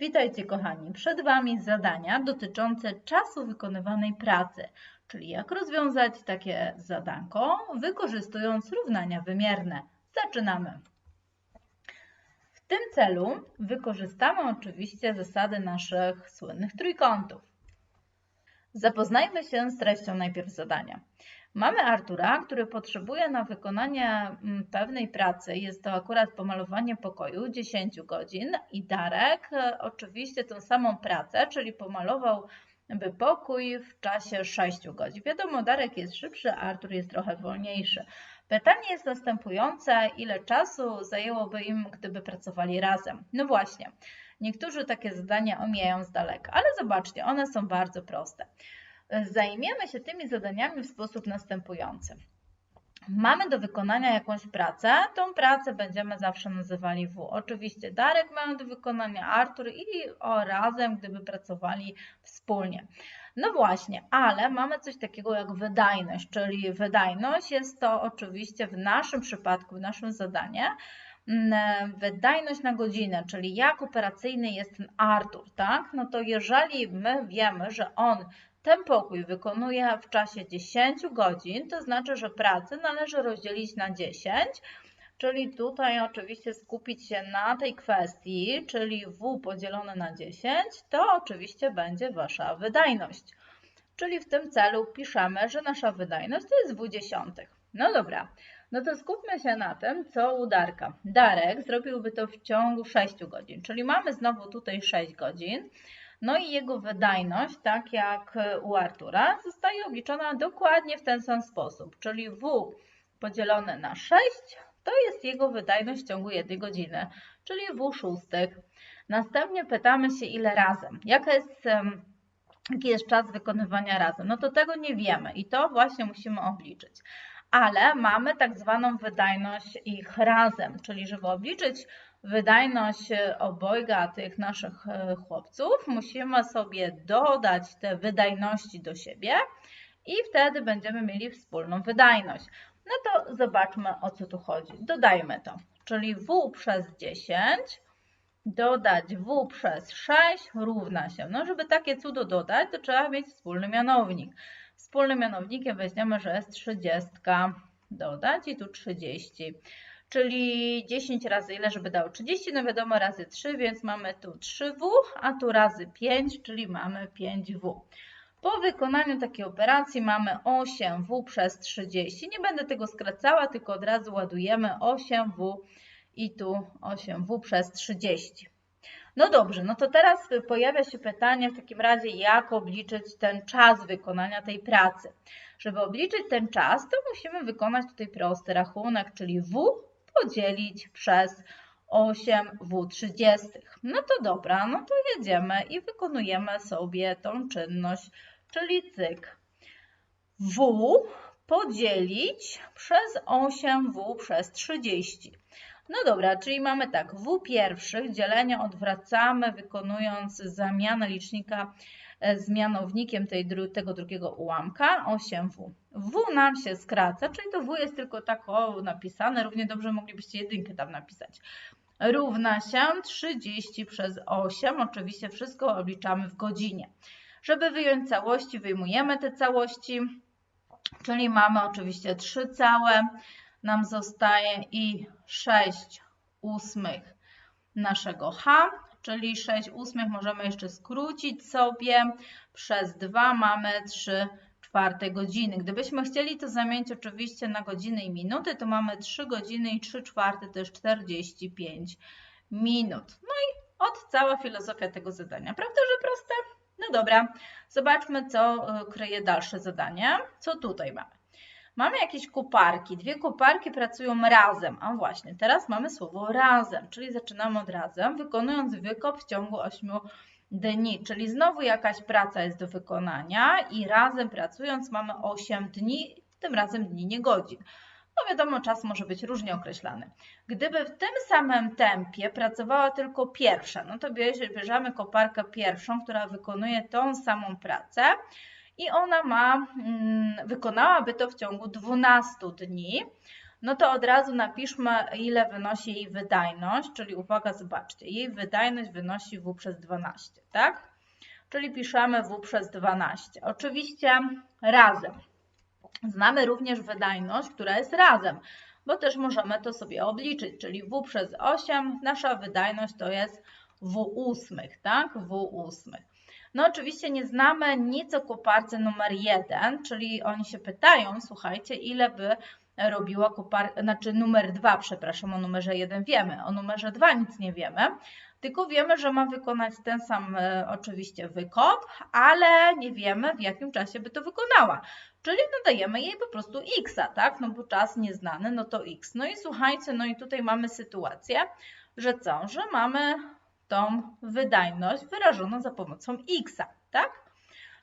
Witajcie kochani, przed Wami zadania dotyczące czasu wykonywanej pracy, czyli jak rozwiązać takie zadanko wykorzystując równania wymierne. Zaczynamy. W tym celu wykorzystamy oczywiście zasady naszych słynnych trójkątów. Zapoznajmy się z treścią najpierw zadania. Mamy Artura, który potrzebuje na wykonanie mm, pewnej pracy, jest to akurat pomalowanie pokoju 10 godzin i Darek e, oczywiście tą samą pracę, czyli pomalowałby pokój w czasie 6 godzin. Wiadomo, Darek jest szybszy, a Artur jest trochę wolniejszy. Pytanie jest następujące, ile czasu zajęłoby im, gdyby pracowali razem? No właśnie, niektórzy takie zadania omijają z daleka, ale zobaczcie, one są bardzo proste. Zajmiemy się tymi zadaniami w sposób następujący. Mamy do wykonania jakąś pracę, tą pracę będziemy zawsze nazywali W. Oczywiście Darek mają do wykonania Artur i o razem, gdyby pracowali wspólnie. No właśnie, ale mamy coś takiego jak wydajność, czyli wydajność jest to oczywiście w naszym przypadku, w naszym zadaniu, wydajność na godzinę, czyli jak operacyjny jest ten Artur, tak? No to jeżeli my wiemy, że on ten pokój wykonuje w czasie 10 godzin, to znaczy, że pracę należy rozdzielić na 10, czyli tutaj oczywiście skupić się na tej kwestii, czyli W podzielone na 10, to oczywiście będzie Wasza wydajność. Czyli w tym celu piszemy, że nasza wydajność to jest W dziesiątych. No dobra, no to skupmy się na tym, co u Darka. Darek zrobiłby to w ciągu 6 godzin, czyli mamy znowu tutaj 6 godzin. No i jego wydajność, tak jak u Artura, zostaje obliczona dokładnie w ten sam sposób, czyli W podzielone na 6 to jest jego wydajność w ciągu jednej godziny, czyli W szóstych. Następnie pytamy się, ile razem. Jaka jest, jaki jest czas wykonywania razem? No to tego nie wiemy i to właśnie musimy obliczyć. Ale mamy tak zwaną wydajność ich razem, czyli żeby obliczyć wydajność obojga tych naszych e, chłopców, musimy sobie dodać te wydajności do siebie i wtedy będziemy mieli wspólną wydajność. No to zobaczmy o co tu chodzi. Dodajmy to, czyli W przez 10 dodać W przez 6 równa się. No żeby takie cudo dodać, to trzeba mieć wspólny mianownik. Wspólnym mianownikiem weźmiemy, że jest 30 dodać i tu 30 czyli 10 razy ile, żeby dało 30, no wiadomo razy 3, więc mamy tu 3W, a tu razy 5, czyli mamy 5W. Po wykonaniu takiej operacji mamy 8W przez 30. Nie będę tego skracała, tylko od razu ładujemy 8W i tu 8W przez 30. No dobrze, no to teraz pojawia się pytanie w takim razie, jak obliczyć ten czas wykonania tej pracy. Żeby obliczyć ten czas, to musimy wykonać tutaj prosty rachunek, czyli W podzielić przez 8 W30. No to dobra, no to jedziemy i wykonujemy sobie tą czynność, czyli cyk. W podzielić przez 8W przez 30. No dobra, czyli mamy tak, W pierwszych dzielenie odwracamy wykonując zamianę licznika E, z mianownikiem tej, tego drugiego ułamka 8W. W nam się skraca, czyli to W jest tylko tak o, napisane, równie dobrze moglibyście jedynkę tam napisać. Równa się 30 przez 8, oczywiście wszystko obliczamy w godzinie. Żeby wyjąć całości, wyjmujemy te całości, czyli mamy oczywiście 3 całe, nam zostaje i 6 ósmych naszego H czyli 6 ósmych możemy jeszcze skrócić sobie. Przez 2 mamy 3 czwarte godziny. Gdybyśmy chcieli to zamienić oczywiście na godziny i minuty, to mamy 3 godziny i 3 czwarte to jest 45 minut. No i od cała filozofia tego zadania. Prawda, że proste? No dobra, zobaczmy, co e, kryje dalsze zadanie. Co tutaj mamy? Mamy jakieś koparki. Dwie koparki pracują razem. A właśnie, teraz mamy słowo razem, czyli zaczynamy od razem, wykonując wykop w ciągu 8 dni, czyli znowu jakaś praca jest do wykonania i razem pracując mamy 8 dni, tym razem dni, nie godzin. No wiadomo, czas może być różnie określany. Gdyby w tym samym tempie pracowała tylko pierwsza, no to bierzemy koparkę pierwszą, która wykonuje tą samą pracę, i ona ma, mm, wykonałaby to w ciągu 12 dni, no to od razu napiszmy, ile wynosi jej wydajność, czyli uwaga, zobaczcie, jej wydajność wynosi W przez 12, tak? Czyli piszemy W przez 12. Oczywiście razem. Znamy również wydajność, która jest razem, bo też możemy to sobie obliczyć, czyli W przez 8, nasza wydajność to jest W ósmych, tak? W ósmych. No oczywiście nie znamy nic o koparce numer 1, czyli oni się pytają, słuchajcie, ile by robiła koparka, znaczy numer 2, przepraszam, o numerze 1 wiemy, o numerze 2 nic nie wiemy, tylko wiemy, że ma wykonać ten sam e, oczywiście wykop, ale nie wiemy w jakim czasie by to wykonała. Czyli nadajemy jej po prostu x, tak? No bo czas nieznany, no to x. No i słuchajcie, no i tutaj mamy sytuację, że co? Że mamy tą wydajność wyrażoną za pomocą x, tak?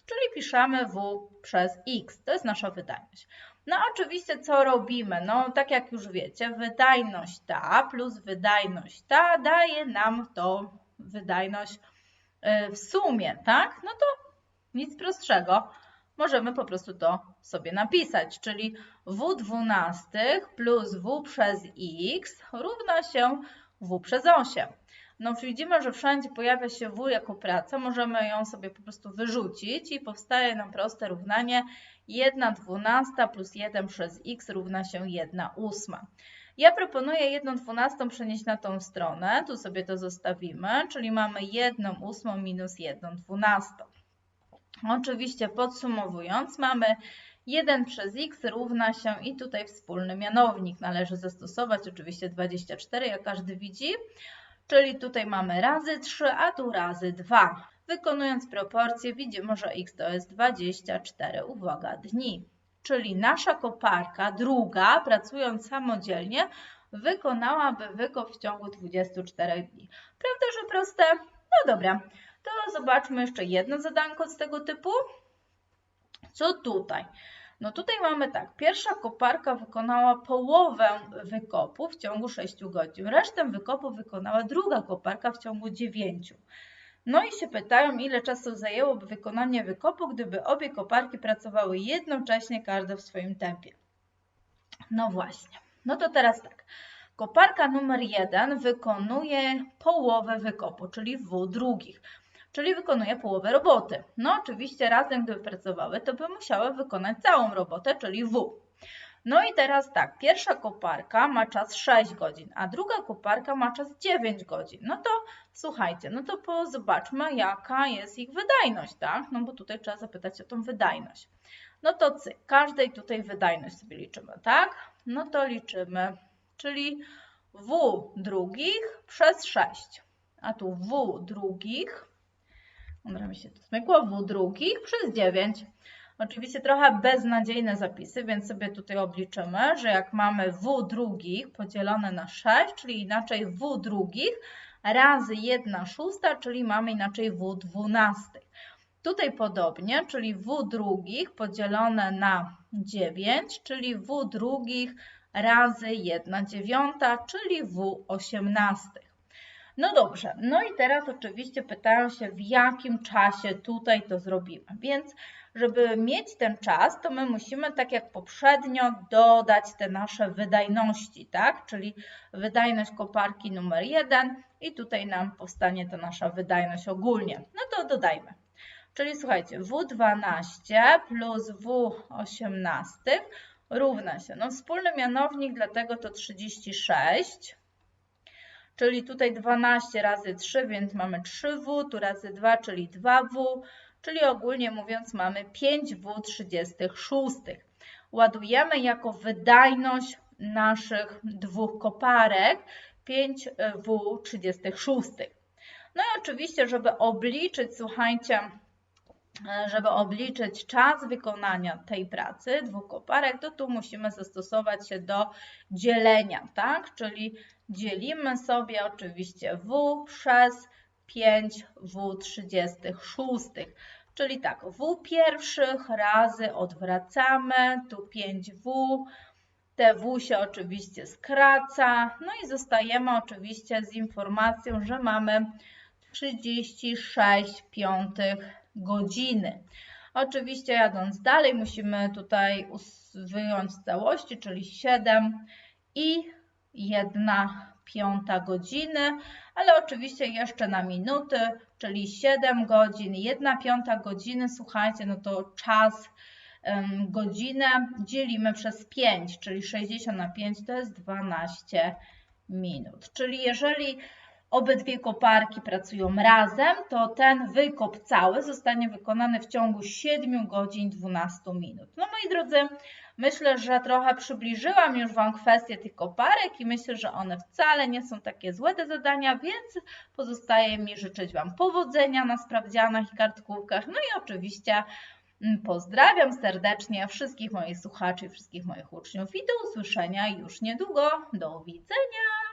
Czyli piszemy w przez x, to jest nasza wydajność. No oczywiście co robimy? No tak jak już wiecie, wydajność ta plus wydajność ta daje nam to wydajność y, w sumie, tak? No to nic prostszego. Możemy po prostu to sobie napisać, czyli w12 plus w przez x równa się w przez 8. No widzimy, że wszędzie pojawia się w jako praca, możemy ją sobie po prostu wyrzucić i powstaje nam proste równanie. 1 dwunasta plus 1 przez x równa się 1 ósma. Ja proponuję 1 dwunastą przenieść na tą stronę, tu sobie to zostawimy, czyli mamy 1 ósmą minus 1 dwunastą. Oczywiście podsumowując, mamy 1 przez x równa się i tutaj wspólny mianownik. Należy zastosować, oczywiście 24, jak każdy widzi, czyli tutaj mamy razy 3, a tu razy 2. Wykonując proporcje widzimy, że x to jest 24, uwaga, dni. Czyli nasza koparka, druga, pracując samodzielnie, wykonałaby wykop w ciągu 24 dni. Prawda, że proste? No dobra, to zobaczmy jeszcze jedno zadanko z tego typu. Co tutaj? No tutaj mamy tak, pierwsza koparka wykonała połowę wykopu w ciągu 6 godzin. Resztę wykopu wykonała druga koparka w ciągu 9. No i się pytają, ile czasu zajęłoby wykonanie wykopu, gdyby obie koparki pracowały jednocześnie, każda w swoim tempie. No właśnie. No to teraz tak. Koparka numer 1 wykonuje połowę wykopu, czyli W drugich, czyli wykonuje połowę roboty. No oczywiście razem, gdyby pracowały, to by musiały wykonać całą robotę, czyli W. No i teraz tak, pierwsza koparka ma czas 6 godzin, a druga koparka ma czas 9 godzin. No to słuchajcie, no to zobaczmy jaka jest ich wydajność, tak? No bo tutaj trzeba zapytać o tą wydajność. No to cy, każdej tutaj wydajność sobie liczymy, tak? No to liczymy, czyli W drugich przez 6, a tu W drugich, ona mi się to zmykło, W drugich przez 9. Oczywiście trochę beznadziejne zapisy, więc sobie tutaj obliczymy, że jak mamy w drugich podzielone na 6, czyli inaczej w drugich razy 1 szósta, czyli mamy inaczej w dwunastych. Tutaj podobnie, czyli w drugich podzielone na 9, czyli w drugich razy 1 dziewiąta, czyli w osiemnastych. No dobrze, no i teraz oczywiście pytają się, w jakim czasie tutaj to zrobimy. Więc żeby mieć ten czas, to my musimy, tak jak poprzednio, dodać te nasze wydajności, tak? Czyli wydajność koparki numer 1 i tutaj nam powstanie ta nasza wydajność ogólnie. No to dodajmy. Czyli słuchajcie, W12 plus W18 równa się, no wspólny mianownik, dlatego to 36, czyli tutaj 12 razy 3, więc mamy 3W, tu razy 2, czyli 2W, czyli ogólnie mówiąc mamy 5W36. Ładujemy jako wydajność naszych dwóch koparek 5W36. No i oczywiście, żeby obliczyć, słuchajcie, żeby obliczyć czas wykonania tej pracy dwóch koparek, to tu musimy zastosować się do dzielenia, tak? Czyli dzielimy sobie oczywiście W przez 5W36. Czyli tak, W pierwszych razy odwracamy, tu 5W, te W się oczywiście skraca, no i zostajemy oczywiście z informacją, że mamy 36 piątych godziny. Oczywiście jadąc dalej musimy tutaj wyjąć z całości, czyli 7 i jedna piąta godziny, ale oczywiście jeszcze na minuty, czyli 7 godzin, jedna piąta godziny, słuchajcie, no to czas, godzinę dzielimy przez 5, czyli 60 na 5 to jest 12 minut. Czyli jeżeli obydwie koparki pracują razem, to ten wykop cały zostanie wykonany w ciągu 7 godzin 12 minut. No moi drodzy, myślę, że trochę przybliżyłam już Wam kwestię tych koparek i myślę, że one wcale nie są takie złe te zadania, więc pozostaje mi życzyć Wam powodzenia na sprawdzianach i kartkówkach. No i oczywiście mm, pozdrawiam serdecznie wszystkich moich słuchaczy i wszystkich moich uczniów i do usłyszenia już niedługo. Do widzenia!